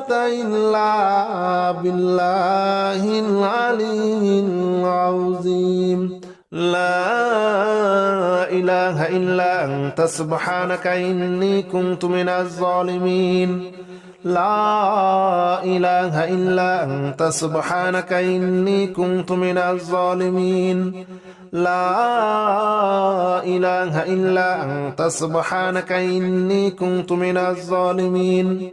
إلا بالله العلي العظيم لا إله إلا أنت سبحانك إني كنت من الظالمين لا إله إلا أنت سبحانك إني كنت من الظالمين لا إله إلا أنت سبحانك إني كنت من الظالمين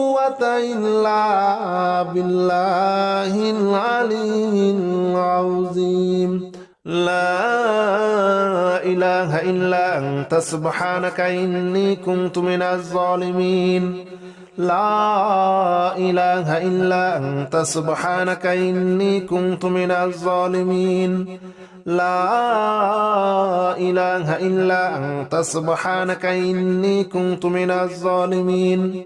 إلا بالله العلي العظيم. لا إله إلا أنت سبحانك إني كنت من الظالمين. لا إله إلا أنت سبحانك إني كنت من الظالمين. لا إله إلا أنت سبحانك إني كنت من الظالمين.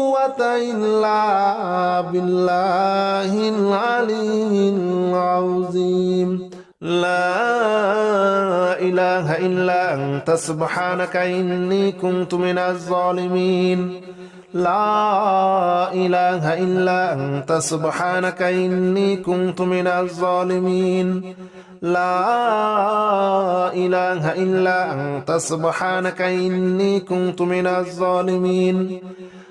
إلا بالله العلي العظيم لا إله إلا أنت سبحانك إني كنت من الظالمين لا إله إلا أنت سبحانك إني كنت من الظالمين لا إله إلا أنت سبحانك إني كنت من الظالمين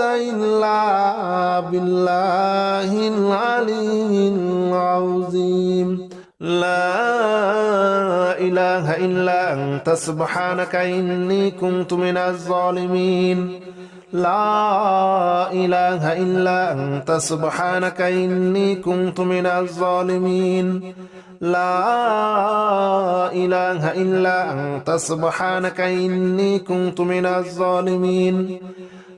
إلا بالله العلي العظيم. لا إله إلا أنت سبحانك إني كنت من الظالمين. لا إله إلا أنت سبحانك إني كنت من الظالمين. لا إله إلا أنت سبحانك إني كنت من الظالمين.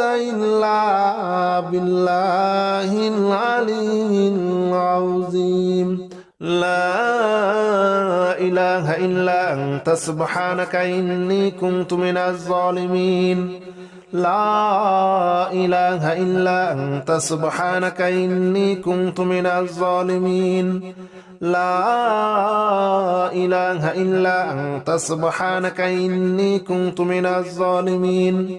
إلا بالله العلي العظيم. لا إله إلا أنت سبحانك إني كنت من الظالمين. لا إله إلا أنت سبحانك إني كنت من الظالمين. لا إله إلا أنت سبحانك إني كنت من الظالمين.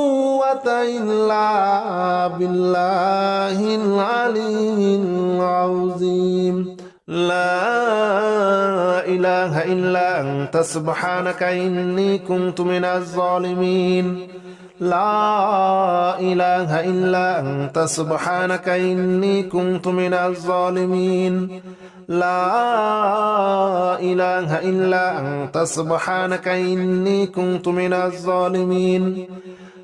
إلا بالله العلي العظيم لا إله إلا أنت سبحانك إني كنت من الظالمين لا إله إلا أنت سبحانك إني كنت من الظالمين لا إله إلا أنت سبحانك إني كنت من الظالمين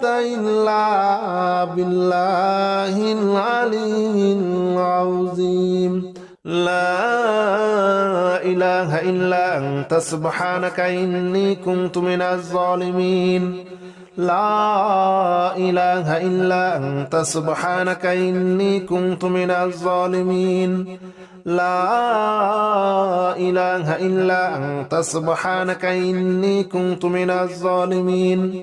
إلا بالله العلي العظيم. لا إله إلا أنت سبحانك إني كنت من الظالمين. لا إله إلا أنت سبحانك إني كنت من الظالمين. لا إله إلا أنت سبحانك إني كنت من الظالمين.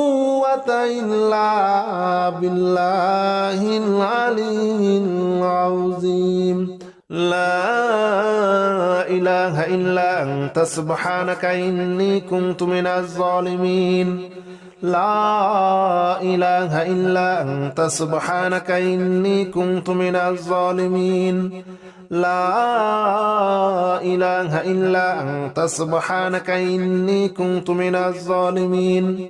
إلا بالله العلي العظيم لا إله إلا أنت سبحانك إني كنت من الظالمين لا إله إلا أنت سبحانك إني كنت من الظالمين لا إله إلا أنت سبحانك إني كنت من الظالمين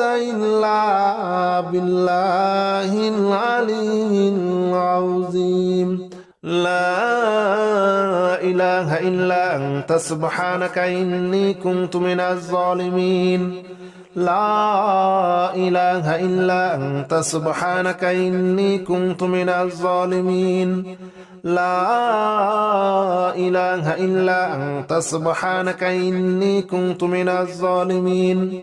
إلا بالله العلي العظيم. لا إله إلا أنت سبحانك إني كنت من الظالمين. لا إله إلا أنت سبحانك إني كنت من الظالمين. لا إله إلا أنت سبحانك إني كنت من الظالمين.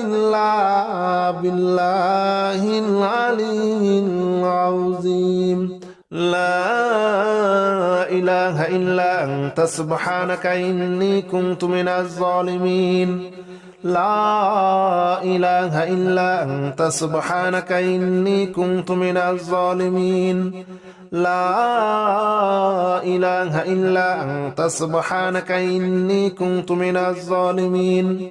إلا بالله العلي العظيم. لا إله إلا أنت سبحانك إني كنت من الظالمين. لا إله إلا أنت سبحانك إني كنت من الظالمين. لا إله إلا أنت سبحانك إني كنت من الظالمين.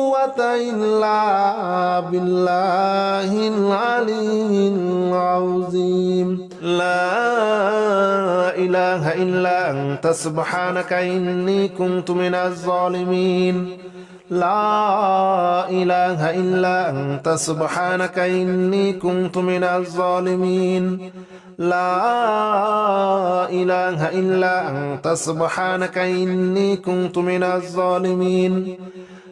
إلا بالله العلي العظيم. لا إله إلا أنت سبحانك إني كنت من الظالمين. لا إله إلا أنت سبحانك إني كنت من الظالمين. لا إله إلا أنت سبحانك إني كنت من الظالمين.